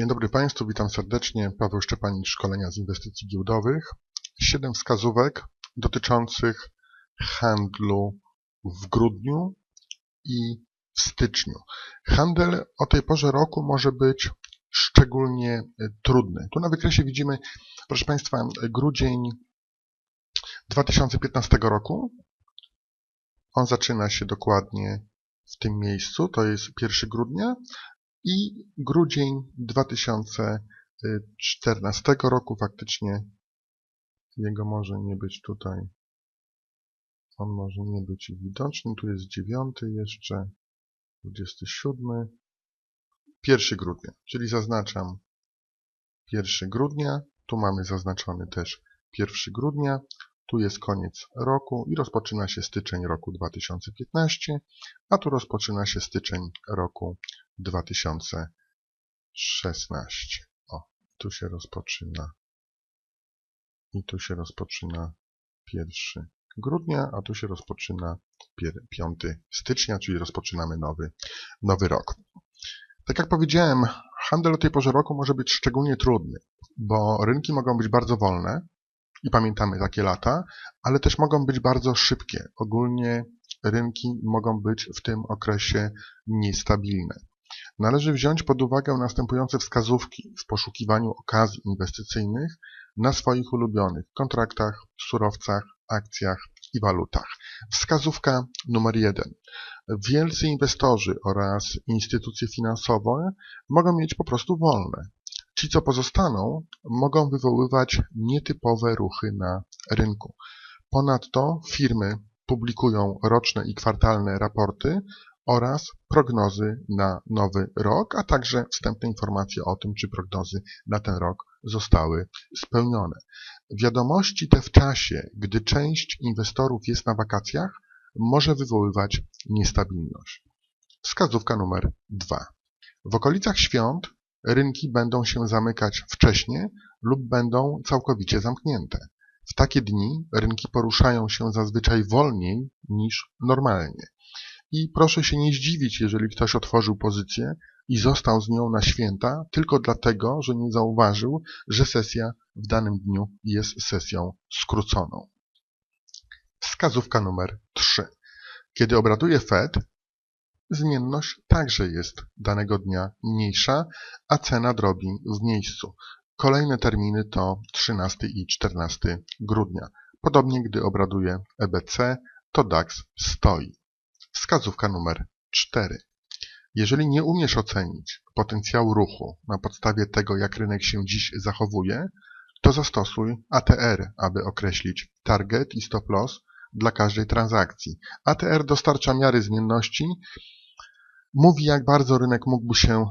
Dzień dobry Państwu, witam serdecznie. Paweł Szczepanik, Szkolenia z Inwestycji Giełdowych. Siedem wskazówek dotyczących handlu w grudniu i w styczniu. Handel o tej porze roku może być szczególnie e, trudny. Tu na wykresie widzimy, proszę Państwa, grudzień 2015 roku. On zaczyna się dokładnie w tym miejscu, to jest 1 grudnia, i grudzień 2014 roku faktycznie jego może nie być tutaj. On może nie być widoczny. Tu jest 9 jeszcze, 27, 1 grudnia, czyli zaznaczam 1 grudnia. Tu mamy zaznaczony też 1 grudnia. Tu jest koniec roku i rozpoczyna się styczeń roku 2015, a tu rozpoczyna się styczeń roku 2016. O, tu się rozpoczyna i tu się rozpoczyna 1 grudnia, a tu się rozpoczyna 5 stycznia, czyli rozpoczynamy nowy, nowy rok. Tak jak powiedziałem, handel o tej porze roku może być szczególnie trudny, bo rynki mogą być bardzo wolne i pamiętamy takie lata, ale też mogą być bardzo szybkie. Ogólnie rynki mogą być w tym okresie niestabilne. Należy wziąć pod uwagę następujące wskazówki w poszukiwaniu okazji inwestycyjnych na swoich ulubionych kontraktach, surowcach, akcjach i walutach. Wskazówka numer jeden. Wielcy inwestorzy oraz instytucje finansowe mogą mieć po prostu wolne. Ci, co pozostaną, mogą wywoływać nietypowe ruchy na rynku. Ponadto firmy publikują roczne i kwartalne raporty oraz prognozy na nowy rok, a także wstępne informacje o tym, czy prognozy na ten rok zostały spełnione. Wiadomości te w czasie, gdy część inwestorów jest na wakacjach, może wywoływać niestabilność. Wskazówka numer dwa. W okolicach świąt rynki będą się zamykać wcześniej lub będą całkowicie zamknięte. W takie dni rynki poruszają się zazwyczaj wolniej niż normalnie. I proszę się nie zdziwić, jeżeli ktoś otworzył pozycję i został z nią na święta tylko dlatego, że nie zauważył, że sesja w danym dniu jest sesją skróconą. Wskazówka numer 3. Kiedy obraduje Fed, zmienność także jest danego dnia mniejsza, a cena drobi w miejscu. Kolejne terminy to 13 i 14 grudnia. Podobnie gdy obraduje EBC, to DAX stoi. Wskazówka numer 4. Jeżeli nie umiesz ocenić potencjału ruchu na podstawie tego, jak rynek się dziś zachowuje, to zastosuj ATR, aby określić target i stop loss dla każdej transakcji. ATR dostarcza miary zmienności, mówi jak bardzo rynek mógłby się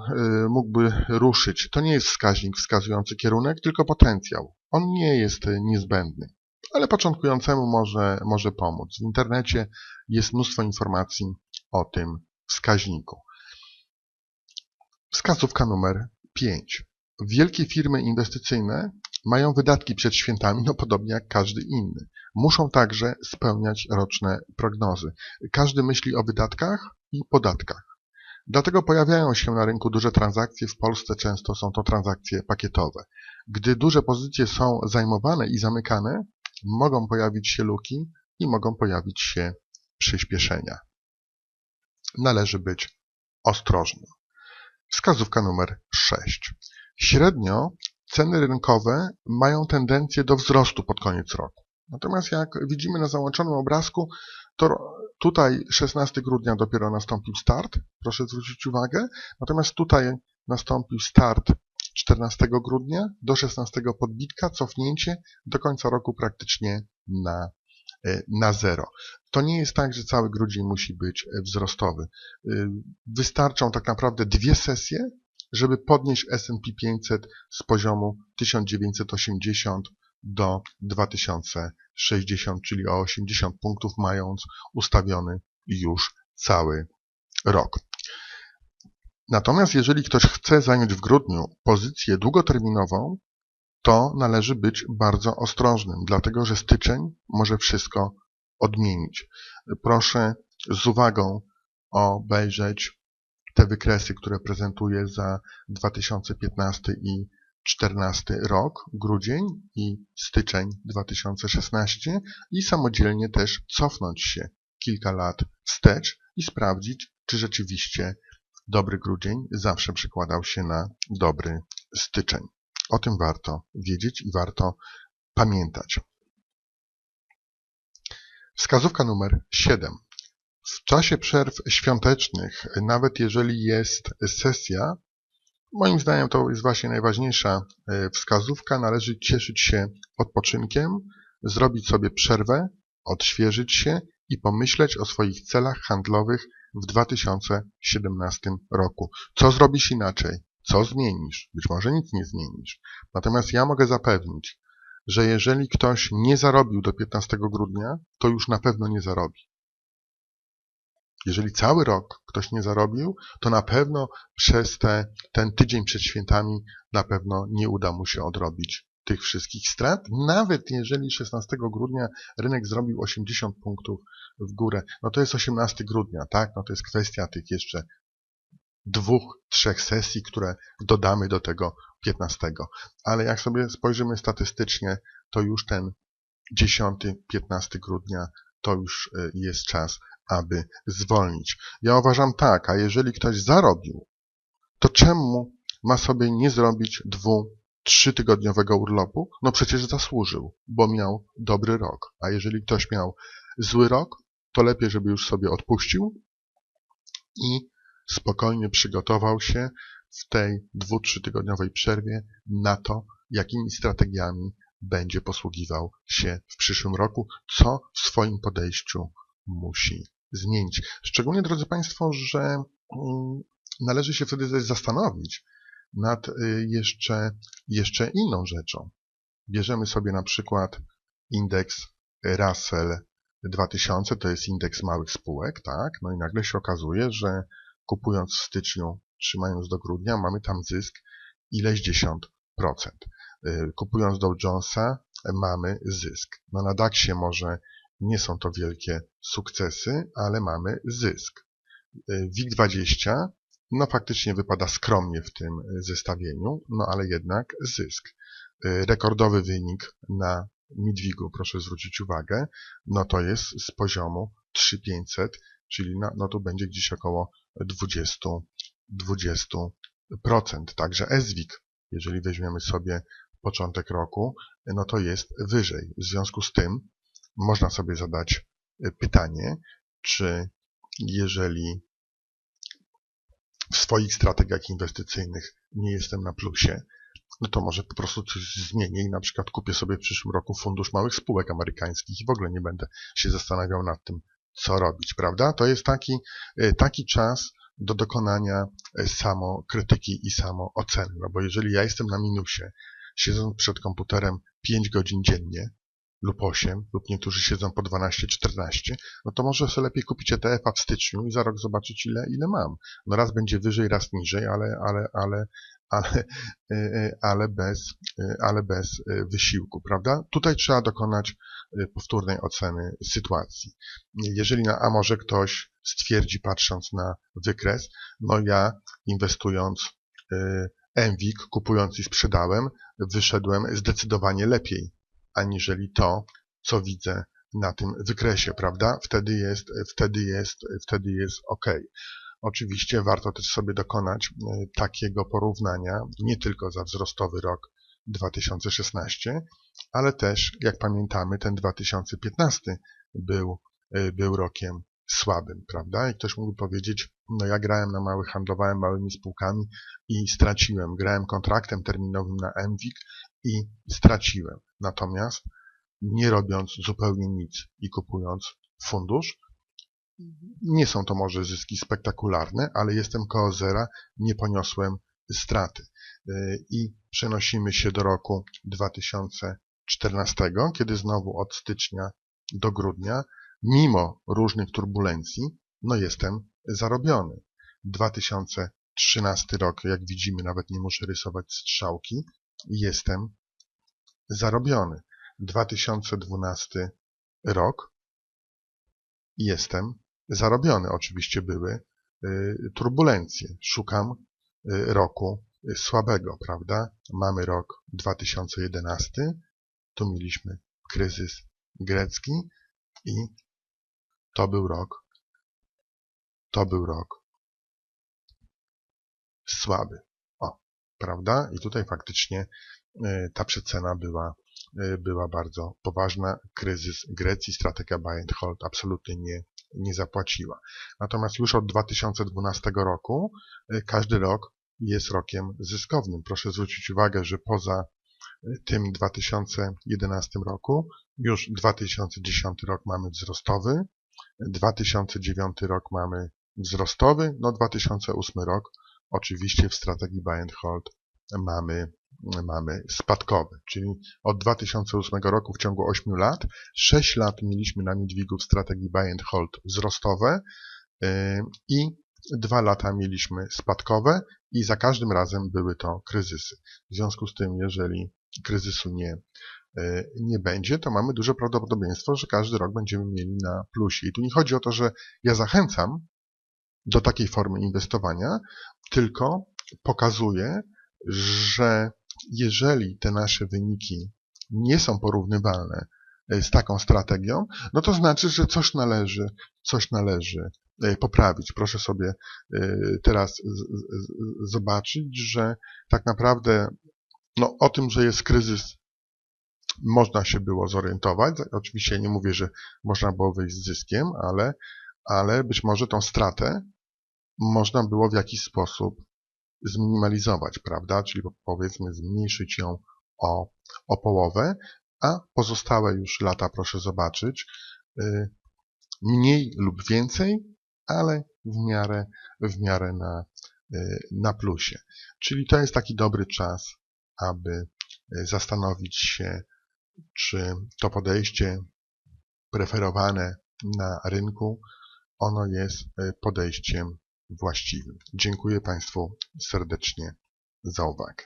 y, mógłby ruszyć. To nie jest wskaźnik wskazujący kierunek, tylko potencjał. On nie jest niezbędny ale początkującemu może, może pomóc. W internecie jest mnóstwo informacji o tym wskaźniku. Wskazówka numer 5. Wielkie firmy inwestycyjne mają wydatki przed świętami, no podobnie jak każdy inny. Muszą także spełniać roczne prognozy. Każdy myśli o wydatkach i podatkach. Dlatego pojawiają się na rynku duże transakcje. W Polsce często są to transakcje pakietowe. Gdy duże pozycje są zajmowane i zamykane, mogą pojawić się luki i mogą pojawić się przyspieszenia. Należy być ostrożnym. Wskazówka numer 6. Średnio ceny rynkowe mają tendencję do wzrostu pod koniec roku. Natomiast jak widzimy na załączonym obrazku, to tutaj 16 grudnia dopiero nastąpił start, proszę zwrócić uwagę. Natomiast tutaj nastąpił start 14 grudnia do 16 podbitka, cofnięcie do końca roku praktycznie na, e, na zero. To nie jest tak, że cały grudzień musi być e, wzrostowy. E, wystarczą tak naprawdę dwie sesje, żeby podnieść S&P 500 z poziomu 1980 do 2060, czyli o 80 punktów mając ustawiony już cały rok. Natomiast jeżeli ktoś chce zająć w grudniu pozycję długoterminową, to należy być bardzo ostrożnym, dlatego że styczeń może wszystko odmienić. Proszę z uwagą obejrzeć te wykresy, które prezentuję za 2015 i 2014 rok, grudzień i styczeń 2016 i samodzielnie też cofnąć się kilka lat wstecz i sprawdzić, czy rzeczywiście dobry grudzień zawsze przekładał się na dobry styczeń. O tym warto wiedzieć i warto pamiętać. Wskazówka numer 7. W czasie przerw świątecznych, nawet jeżeli jest sesja, moim zdaniem to jest właśnie najważniejsza e, wskazówka, należy cieszyć się odpoczynkiem, zrobić sobie przerwę, odświeżyć się i pomyśleć o swoich celach handlowych w 2017 roku. Co zrobisz inaczej? Co zmienisz? Być może nic nie zmienisz. Natomiast ja mogę zapewnić, że jeżeli ktoś nie zarobił do 15 grudnia, to już na pewno nie zarobi. Jeżeli cały rok ktoś nie zarobił, to na pewno przez te, ten tydzień przed świętami na pewno nie uda mu się odrobić tych wszystkich strat, nawet jeżeli 16 grudnia rynek zrobił 80 punktów w górę, no to jest 18 grudnia, tak? No to jest kwestia tych jeszcze dwóch, trzech sesji, które dodamy do tego 15. Ale jak sobie spojrzymy statystycznie, to już ten 10-15 grudnia to już y, jest czas, aby zwolnić. Ja uważam tak, a jeżeli ktoś zarobił, to czemu ma sobie nie zrobić dwu, trzytygodniowego urlopu? No przecież zasłużył, bo miał dobry rok. A jeżeli ktoś miał zły rok, to lepiej, żeby już sobie odpuścił i spokojnie przygotował się w tej dwu, trzytygodniowej przerwie na to, jakimi strategiami będzie posługiwał się w przyszłym roku, co w swoim podejściu musi zmienić. Szczególnie, drodzy Państwo, że mm, należy się wtedy zastanowić nad y, jeszcze, jeszcze inną rzeczą. Bierzemy sobie na przykład indeks Russell 2000, to jest indeks małych spółek, tak? No i nagle się okazuje, że kupując w styczniu, trzymając do grudnia, mamy tam zysk ileś dziesiąt procent. Y, kupując Dow Jonesa, mamy zysk. No na DAXie może nie są to wielkie sukcesy, ale mamy zysk. Y, WIG20 no faktycznie wypada skromnie w tym zestawieniu, no ale jednak zysk. Y, rekordowy wynik na Midwigu, proszę zwrócić uwagę, no to jest z poziomu 3500, czyli no, no to będzie gdzieś około 20, 20%. Także SWIG, jeżeli weźmiemy sobie początek roku, no to jest wyżej. W związku z tym można sobie zadać y, pytanie, czy jeżeli w swoich strategiach inwestycyjnych nie jestem na plusie, no to może po prostu coś zmienię i na przykład kupię sobie w przyszłym roku fundusz małych spółek amerykańskich i w ogóle nie będę się zastanawiał nad tym, co robić, prawda? To jest taki, y, taki czas do dokonania y, samokrytyki i samooceny, no bo jeżeli ja jestem na minusie, siedząc przed komputerem 5 godzin dziennie, lub 8, lub niektórzy siedzą po 12-14, no to może sobie lepiej kupić ETF-a w styczniu i za rok zobaczyć, ile, ile mam. No raz będzie wyżej, raz niżej, ale, ale, ale, ale, e, e, ale, bez, e, ale bez wysiłku, prawda? Tutaj trzeba dokonać powtórnej oceny sytuacji. Jeżeli na, a może ktoś stwierdzi, patrząc na wykres, no ja inwestując MWIG, kupując i sprzedałem, wyszedłem zdecydowanie lepiej aniżeli to, co widzę na tym wykresie, prawda? Wtedy jest, wtedy jest, wtedy jest OK. Oczywiście warto też sobie dokonać e, takiego porównania nie tylko za wzrostowy rok 2016, ale też, jak pamiętamy, ten 2015 był, e, był rokiem słabym, prawda? I ktoś mógł powiedzieć, no ja grałem na małych, handlowałem małymi spółkami i straciłem. Grałem kontraktem terminowym na MWIG i straciłem. Natomiast nie robiąc zupełnie nic i kupując fundusz, nie są to może zyski spektakularne, ale jestem koło zera, nie poniosłem straty. Y, I przenosimy się do roku 2014, kiedy znowu od stycznia do grudnia, mimo różnych turbulencji, no jestem zarobiony. 2013 rok, jak widzimy, nawet nie muszę rysować strzałki, jestem zarobiony. 2012 rok jestem zarobiony. Oczywiście były turbulencje. Szukam roku słabego, prawda? Mamy rok 2011, tu mieliśmy kryzys grecki i to był rok, to był rok słaby. Prawda? I tutaj faktycznie ta przecena była E, była bardzo poważna. Kryzys Grecji, strategia buy and hold absolutnie nie, nie zapłaciła. Natomiast już od 2012 roku e, każdy rok jest rokiem zyskownym. Proszę zwrócić uwagę, że poza e, tym 2011 roku już 2010 rok mamy wzrostowy, 2009 rok mamy wzrostowy, no 2008 rok oczywiście w strategii buy and hold mamy mamy spadkowy, czyli od 2008 roku w ciągu 8 lat, 6 lat mieliśmy na Midwigu w strategii buy and hold wzrostowe yy, i 2 lata mieliśmy spadkowe i za każdym razem były to kryzysy. W związku z tym, jeżeli kryzysu nie, yy, nie będzie, to mamy duże prawdopodobieństwo, że każdy rok będziemy mieli na plusie. I tu nie chodzi o to, że ja zachęcam do takiej formy inwestowania, tylko pokazuję, że jeżeli te nasze wyniki nie są porównywalne e, z taką strategią, no to znaczy, że coś należy, coś należy e, poprawić. Proszę sobie e, teraz zobaczyć, że tak naprawdę no, o tym, że jest kryzys, można się było zorientować. Oczywiście nie mówię, że można było wyjść z zyskiem, ale, ale być może tą stratę można było w jakiś sposób zminimalizować, prawda? Czyli powiedzmy zmniejszyć ją o, o połowę, a pozostałe już lata proszę zobaczyć y, mniej lub więcej, ale w miarę, w miarę na, y, na plusie. Czyli to jest taki dobry czas, aby y, zastanowić się, czy to podejście preferowane na rynku, ono jest e, podejściem właściwym. Dziękuję Państwu serdecznie za uwagę.